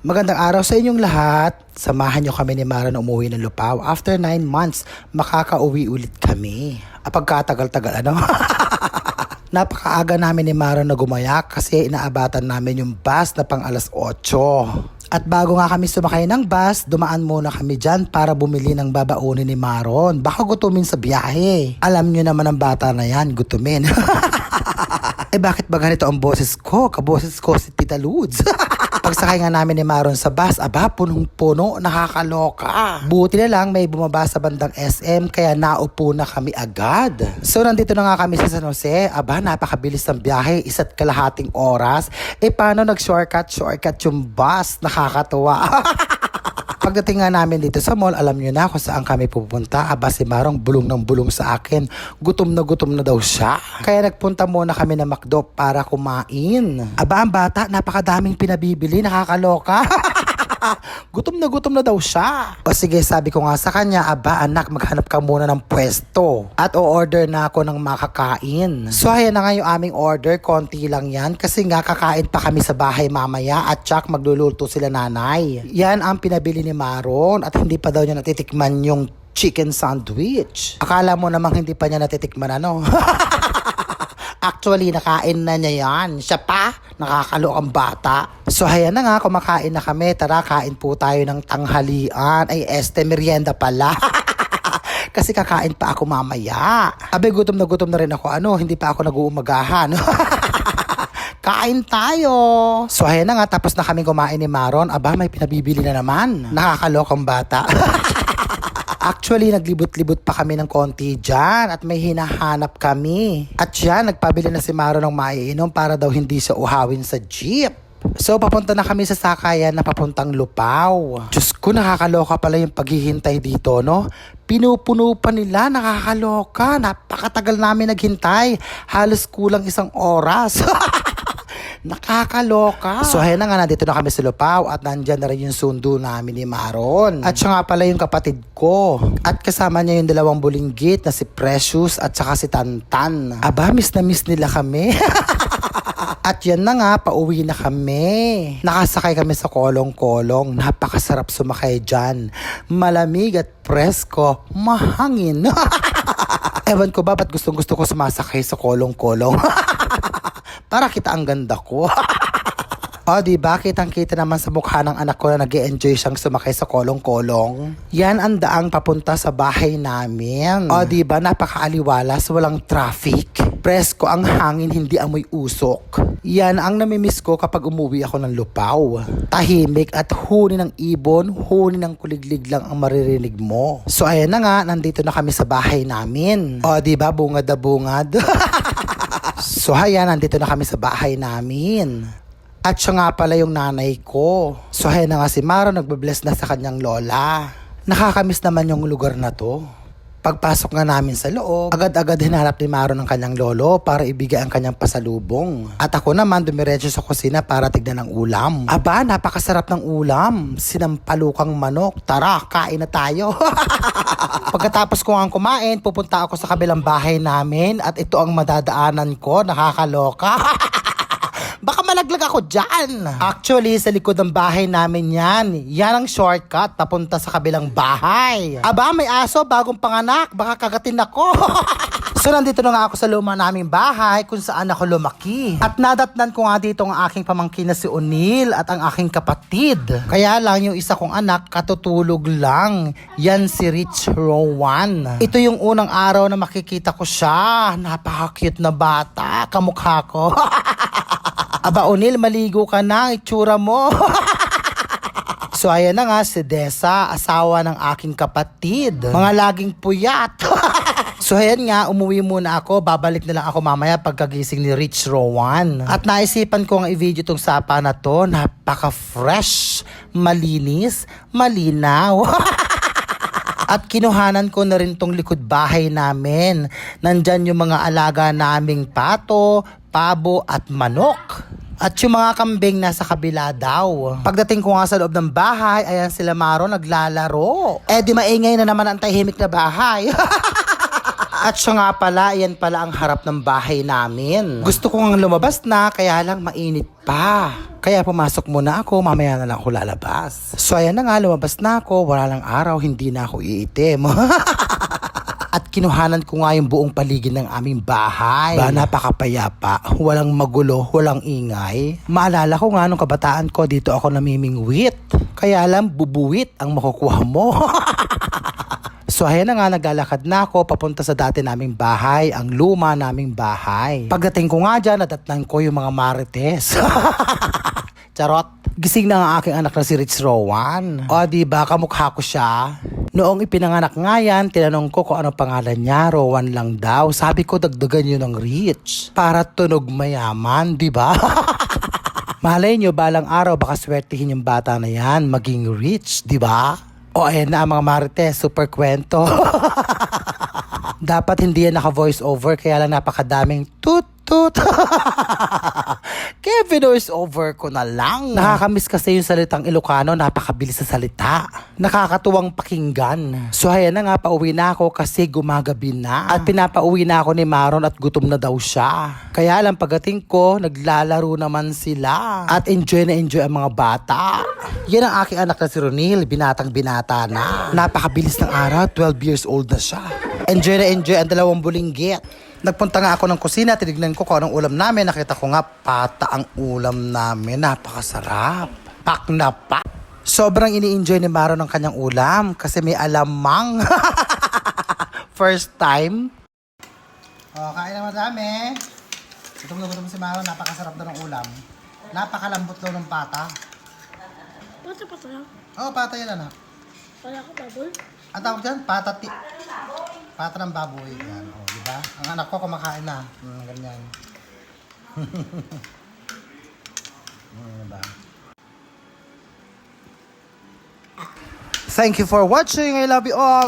Magandang araw sa inyong lahat. Samahan nyo kami ni Mara na umuwi ng Lupaw. After 9 months, makakauwi ulit kami. Ah, pagkatagal-tagal ano? Napakaaga namin ni Mara na gumayak kasi inaabatan namin yung bus na pang alas 8. At bago nga kami sumakay ng bus, dumaan muna kami dyan para bumili ng babaunin ni Maron. Baka gutumin sa biyahe. Alam nyo naman ang bata na yan, gutumin. eh bakit ba ganito ang boses ko? Kaboses ko si Tita Ludes. Pagsakay nga namin ni Maron sa bus, aba, punong-puno, nakakaloka. Buti na lang may bumaba sa bandang SM, kaya naupo na kami agad. So, nandito na nga kami sa San Jose. Aba, napakabilis ng biyahe, isa't kalahating oras. Eh, paano nag-shortcut, shortcut yung bus? Nakakatuwa. Pagdating nga namin dito sa mall, alam nyo na kung saan kami pupunta. Aba si Marong bulong ng bulong sa akin. Gutom na gutom na daw siya. Kaya nagpunta muna kami na McDo para kumain. Aba ang bata, napakadaming pinabibili. Nakakaloka. gutom na gutom na daw siya. O sige, sabi ko nga sa kanya, aba anak, maghanap ka muna ng pwesto. At o-order na ako ng makakain. So ayan na nga yung aming order, konti lang yan. Kasi nga kakain pa kami sa bahay mamaya at tsak magluluto sila nanay. Yan ang pinabili ni Maron at hindi pa daw niya natitikman yung chicken sandwich. Akala mo namang hindi pa niya natitikman ano? Actually, nakain na niya yan. Siya pa, nakakalokang bata. So, hayan na nga, kumakain na kami. Tara, kain po tayo ng tanghalian. Ay, este, merienda pala. Kasi kakain pa ako mamaya. Abe, gutom na gutom na rin ako. Ano, hindi pa ako nag-uumagahan. Kain tayo! So, ayan na nga, tapos na kami kumain ni Maron. Aba, may pinabibili na naman. Nakakalokang bata. Actually, naglibot-libot pa kami ng konti dyan at may hinahanap kami. At yan, nagpabili na si Maro ng maiinom para daw hindi siya uhawin sa jeep. So, papunta na kami sa sakayan na papuntang Lupaw. Diyos ko, nakakaloka pala yung paghihintay dito, no? Pinupuno pa nila, nakakaloka. Napakatagal namin naghintay. Halos kulang isang oras. Nakakaloka. So, ayun na nga, nandito na kami sa Lupaw at nandyan na rin yung sundo namin ni Maron. At siya nga pala yung kapatid ko. At kasama niya yung dalawang bulinggit na si Precious at saka si Tantan. Aba, miss na miss nila kami. At yan na nga, pauwi na kami. Nakasakay kami sa kolong-kolong. Napakasarap sumakay dyan. Malamig at presko. Mahangin. Ewan ko ba, ba't gustong gusto ko sumasakay sa kolong-kolong? Para kita ang ganda ko. O, di ba? Kitang-kita naman sa mukha ng anak ko na nag enjoy siyang sumakay sa kolong-kolong. Yan ang daang papunta sa bahay namin. O, di ba? Napakaaliwalas, walang traffic. Presko ang hangin, hindi amoy usok. Yan ang namimiss ko kapag umuwi ako ng lupaw. Tahimik at huni ng ibon, huni ng kuliglig lang ang maririnig mo. So, ayan na nga, nandito na kami sa bahay namin. O, di ba? Bungad na bungad. So hayan, nandito na kami sa bahay namin. At siya nga pala yung nanay ko. So hayan na nga si Maro, nagbe-bless na sa kanyang lola. Nakakamiss naman yung lugar na to. Pagpasok nga namin sa loob, agad-agad hinarap ni Maro ng kanyang lolo para ibigay ang kanyang pasalubong. At ako naman dumiretso sa kusina para tignan ng ulam. Aba, napakasarap ng ulam. Sinampalukang manok. Tara, kain na tayo. Pagkatapos ko ang kumain, pupunta ako sa kabilang bahay namin at ito ang madadaanan ko. Nakakaloka. Ako dyan. Actually, sa likod ng bahay namin yan. Yan ang shortcut papunta sa kabilang bahay. Aba, may aso, bagong panganak. Baka kagatin ako. so, nandito na nga ako sa luma naming bahay kung saan ako lumaki. At nadatnan ko nga dito ang aking pamangkin na si O'Neil at ang aking kapatid. Kaya lang yung isa kong anak, katutulog lang. Yan si Rich Rowan. Ito yung unang araw na makikita ko siya. Napaka-cute na bata. Kamukha ko. Aba, O'Neil, maligo ka na. Itsura mo. so, ayan na nga si Desa, asawa ng aking kapatid. Mga laging puyat. so, ayan nga, umuwi muna ako. Babalik na lang ako mamaya pagkagising ni Rich Rowan. At naisipan ko ang i-video tong sapa na to. Napaka-fresh, malinis, malinaw. At kinuhanan ko na rin tong likod bahay namin. Nandyan yung mga alaga naming pato, pabo at manok. At yung mga kambing nasa kabila daw. Pagdating ko nga sa loob ng bahay, ayan sila Maro naglalaro. Eh di maingay na naman ang tahimik na bahay. At siya nga pala, yan pala ang harap ng bahay namin. Gusto ko nga lumabas na, kaya lang mainit pa. Kaya pumasok muna ako, mamaya na lang ako lalabas. So ayan na nga, lumabas na ako, wala lang araw, hindi na ako iitim. At kinuhanan ko nga yung buong paligid ng aming bahay. Ba, napakapayapa. Walang magulo, walang ingay. Maalala ko nga nung kabataan ko, dito ako namimingwit. Kaya lang, bubuwit ang makukuha mo. So ayan na nga, naglalakad na ako papunta sa dati naming bahay, ang luma naming bahay. Pagdating ko nga dyan, nadatnan ko yung mga marites. Charot. Gising na nga aking anak na si Rich Rowan. O di ba, kamukha ko siya. Noong ipinanganak nga yan, tinanong ko kung ano pangalan niya, Rowan lang daw. Sabi ko, dagdagan yun ng Rich. Para tunog mayaman, di ba? Malay nyo, balang araw, baka swertihin yung bata na yan, maging rich, di ba? O ayan na mga marites, super kwento. Dapat hindi yan naka-voice over, kaya lang napakadaming tut tut. kaya voice over ko na lang. Nakakamiss kasi yung salitang Ilocano, napakabilis sa salita. Nakakatuwang pakinggan. So ayan na nga, pauwi na ako kasi gumagabi na. At pinapauwi na ako ni Maron at gutom na daw siya. Kaya lang pagating ko, naglalaro naman sila. At enjoy na enjoy ang mga bata. Yan ang aking anak na si Ronil, binatang binata na. Napakabilis ng araw, 12 years old na siya. Enjoy na enjoy ang dalawang bulinggit. Nagpunta nga ako ng kusina, tinignan ko kung anong ulam namin. Nakita ko nga, pata ang ulam namin. Napakasarap. Pak na pak. Sobrang ini-enjoy ni Maro ng kanyang ulam kasi may alamang. First time. Oh, kain na madami. Gutom na gutom si Maro, napakasarap daw ng ulam. Napakalambot daw ng pata. Pata pata lang. Oh, pata yan anak. Wala ko baboy. Ang tawag dyan, pata, ti pata ng baboy. Yan, oh, di ba? Ang anak ko kumakain na. Mm, ganyan. mm, diba? Thank you for watching. I love you all.